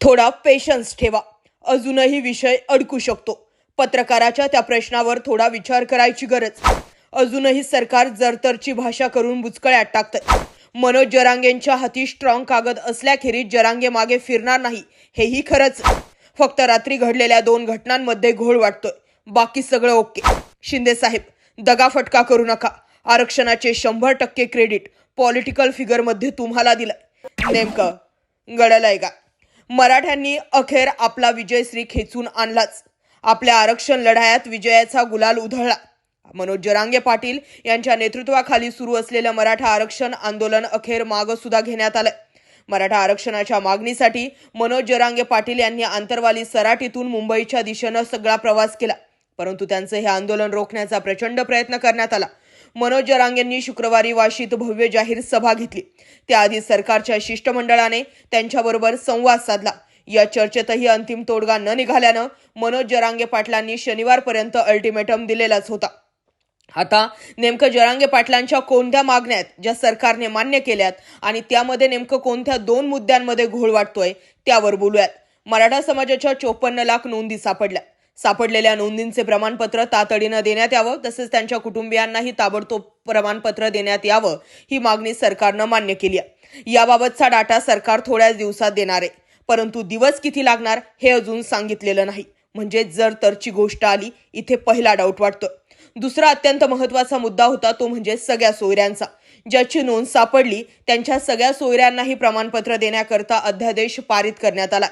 थोडा पेशन्स ठेवा. अजूनही विषय अडकू शकतो. पत्रकाराच्या त्या प्रश्नावर थोडा विचार करायची गरज. अजूनही सरकार जरतरची भाषा करून बुचकळ्यात टाकतंय. मनोज जरांगेंच्या हाती स्ट्रॉंग कागद असल्याखेरीज जरांगे मागे फिरणार नाही. हेही खरंच. फक्त रात्री घडलेल्या दोन घटनांमध्ये घोळ वाटतोय. बाकी सगळं ओके. शिंदे साहेब दगाफटका करू नका. आरक्षणाचे शंभर टक्के क्रेडिट पॉलिटिकल फिगरमध्ये तुम्हाला दिलं नेमकं गडलंय का? मराठ्यांनी अखेर आपला विजयश्री खेचून आणलाच. आपल्या आरक्षण लढायात विजयाचा गुलाल उधळला. मनोज जरांगे पाटील यांच्या नेतृत्वाखाली सुरू असलेलं मराठा आरक्षण आंदोलन अखेर मागं सुद्धा घेण्यात आलं मराठा आरक्षणाच्या मागणीसाठी मनोज जरांगे पाटील यांनी आंतरवाली सराटीतून मुंबईच्या दिशेनं सगळा प्रवास केला. परंतु त्यांचं हे आंदोलन रोखण्याचा प्रचंड प्रयत्न करण्यात आला. मनोज जरांगेंनी शुक्रवारी वाशीत भव्य जाहीर सभा घेतली. त्याआधी सरकारच्या शिष्टमंडळाने त्यांच्याबरोबर संवाद साधला. या चर्चेतही अंतिम तोडगा न निघाल्यानं मनोज जरांगे पाटलांनी शनिवारपर्यंत अल्टिमेटम दिलेलाच होता. आता नेमकं जरांगे पाटलांच्या कोणत्या मागण्या आहेत ज्या सरकारने मान्य केल्यात आणि त्यामध्ये नेमकं कोणत्या दोन मुद्द्यांमध्ये घोळ वाटतोय त्यावर बोलूयात. मराठा समाजाच्या चोपन्न लाख नोंदी सापडल्या. सापडलेल्या नोंदींचे प्रमाणपत्र तातडीनं देण्यात यावं तसेच त्यांच्या कुटुंबियांनाही ताबडतोब प्रमाणपत्र देण्यात यावं ही मागणी सरकारनं मान्य केली आहे. याबाबतचा डाटा सरकार थोड्याच दिवसात देणार आहे. परंतु दिवस किती लागणार हे अजून सांगितलेलं नाही. म्हणजे जर तरची गोष्ट आली इथे पहिला डाऊट वाटतो दुसरा अत्यंत महत्त्वाचा मुद्दा होता तो म्हणजे सगळ्या सोयऱ्यांचा. ज्याची नोंद सापडली त्यांच्या सगळ्या सोयऱ्यांनाही प्रमाणपत्र देण्याकरता अध्यादेश पारित करण्यात आला.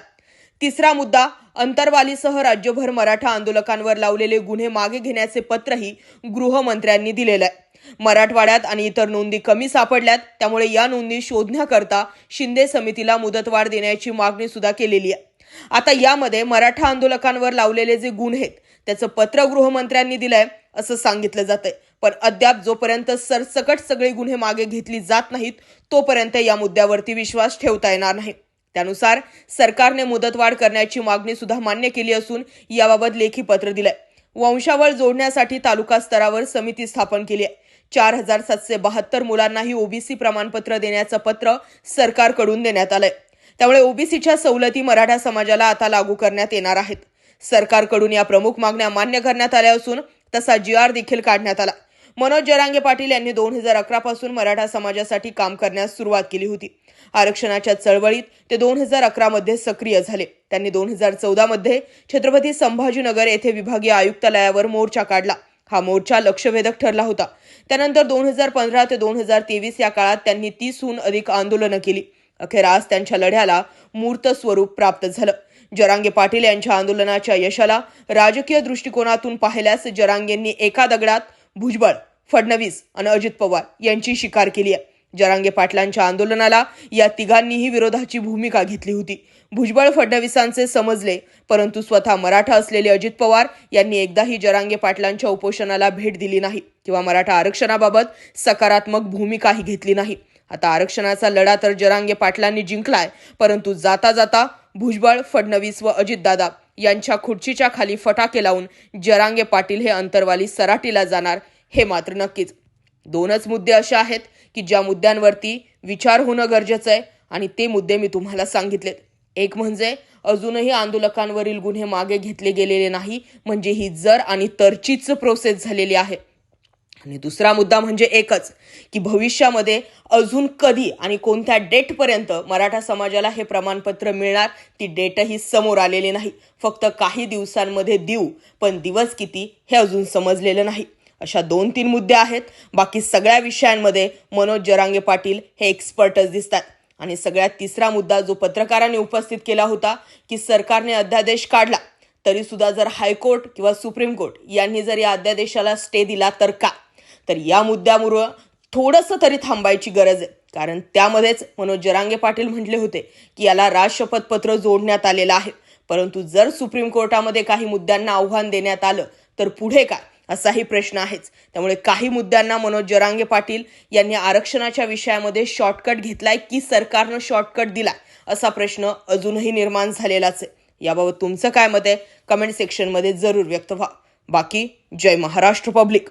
तिसरा मुद्दा अंतरवालीसह राज्यभर मराठा आंदोलकांवर लावलेले गुन्हे मागे घेण्याचे पत्रही गृहमंत्र्यांनी दिलेलं आहे मराठवाड्यात आणि इतर नोंदी कमी सापडल्यात त्यामुळे या नोंदी शोधण्याकरता शिंदे समितीला मुदतवाढ देण्याची मागणी सुद्धा केलेली आहे. आता यामध्ये मराठा आंदोलकांवर लावलेले जे गुन्हे आहेत त्याचं पत्र गृहमंत्र्यांनी दिलंय असं सांगितलं जातंय. पण अद्याप जोपर्यंत सरसकट सगळे गुन्हे मागे घेतली जात नाहीत तोपर्यंत या मुद्द्यावरती विश्वास ठेवता येणार नाही. त्यानुसार सरकारने मुदतवाढ करण्याची मागणी सुद्धा मान्य केली असून याबाबत लेखी पत्र दिलंय. वंशावळ जोडण्यासाठी तालुका स्तरावर समिती स्थापन केली आहे. चार हजार सातशे बहात्तर मुलांनाही ओबीसी प्रमाणपत्र देण्याचं पत्र सरकारकडून देण्यात आलंय. त्यामुळे ओबीसीच्या सवलती मराठा समाजाला आता लागू करण्यात येणार आहेत. सरकारकडून या प्रमुख मागण्या मान्य करण्यात आल्या असून तसा जी आर देखील काढण्यात आला. मनोज जरांगे पाटील यांनी दोन हजार अकरा पासून मराठा समाजासाठी काम करण्यास सुरुवात केली होती. आरक्षणाच्या चळवळीत ते दोन हजार अकरामध्ये सक्रिय झाले. त्यांनी दोन हजार चौदामध्ये छत्रपती संभाजीनगर येथे विभागीय आयुक्तालयावर मोर्चा काढला. हा मोर्चा लक्षवेधक ठरला होता. त्यानंतर दोन हजार पंधरा ते दोन हजार तेवीस या काळात त्यांनी तीसहून अधिक आंदोलनं केली. अखेर आज त्यांच्या लढ्याला मूर्त स्वरूप प्राप्त झालं. जरांगे पाटील यांच्या आंदोलनाच्या यशाला राजकीय दृष्टिकोनातून पाहिल्यास जरांगेंनी एका दगडात भुजबळ फडणवीस आणि अजित पवार यांची शिकार केली आहे. जरांगे पाटलांच्या आंदोलनाला या तिघांनीही विरोधाची भूमिका घेतली होती. भुजबळ फडणवीसांचे समजले परंतु स्वतः मराठा असलेले अजित पवार यांनी एकदाही जरांगे पाटलांच्या उपोषणाला भेट दिली नाही किंवा मराठा आरक्षणाबाबत सकारात्मक भूमिकाही घेतली नाही. आता आरक्षणाचा लढा तर जरांगे पाटलांनी जिंकलाय परंतु जाता जाता भुजबळ फडणवीस व अजितदादा यांच्या खुर्चीच्या खाली फटाके लावून जरांगे पाटील हे अंतरवाली सराटीला जाणार हे मात्र नक्कीच. दोनच मुद्दे असे आहेत की ज्या मुद्द्यांवरती विचार होणं गरजेचं आहे आणि ते मुद्दे मी तुम्हाला सांगितलेत. एक म्हणजे अजूनही आंदोलकांवरील गुन्हे मागे घेतले गेलेले नाही म्हणजे ही जर आणि तरचीच प्रोसेस झालेली आहे. आणि दुसरा मुद्दा म्हणजे एकच की भविष्यामध्ये अजून कधी आणि कोणत्या डेटपर्यंत मराठा समाजाला हे प्रमाणपत्र मिळणार ती डेटही समोर आलेली नाही. फक्त काही दिवसांमध्ये देऊ पण दिवस किती हे अजून समजलेलं नाही. अशा दोन तीन मुद्दे आहेत. बाकी सगळ्या विषयांमध्ये मनोज जरांगे पाटील हे एक्सपर्टच दिसतात. आणि सगळ्यात तिसरा मुद्दा जो पत्रकारांनी उपस्थित केला होता की सरकारने अध्यादेश काढला तरी सुद्धा जर हायकोर्ट किंवा सुप्रीम कोर्ट यांनी जर या अध्यादेशाला स्टे दिला तर का? तर या मुद्द्यामुळं थोडंसं तरी थांबायची गरज आहे. कारण त्यामध्येच मनोज जरांगे पाटील म्हटले होते की याला राजशपथपत्र जोडण्यात आलेलं आहे. परंतु जर सुप्रीम कोर्टामध्ये काही मुद्द्यांना आव्हान देण्यात आलं तर पुढे काय? असाही प्रश्न आहेच. त्यामुळे काही मुद्द्यांना मनोज जरांगे पाटील यांनी आरक्षणाच्या विषयामध्ये शॉर्टकट घेतलाय की सरकारनं शॉर्टकट दिला असा प्रश्न अजूनही निर्माण झालेलाच आहे. याबाबत तुमचं काय मत आहे? कमेंट सेक्शनमध्ये जरूर व्यक्त व्हा. बाकी जय महाराष्ट्र पब्लिक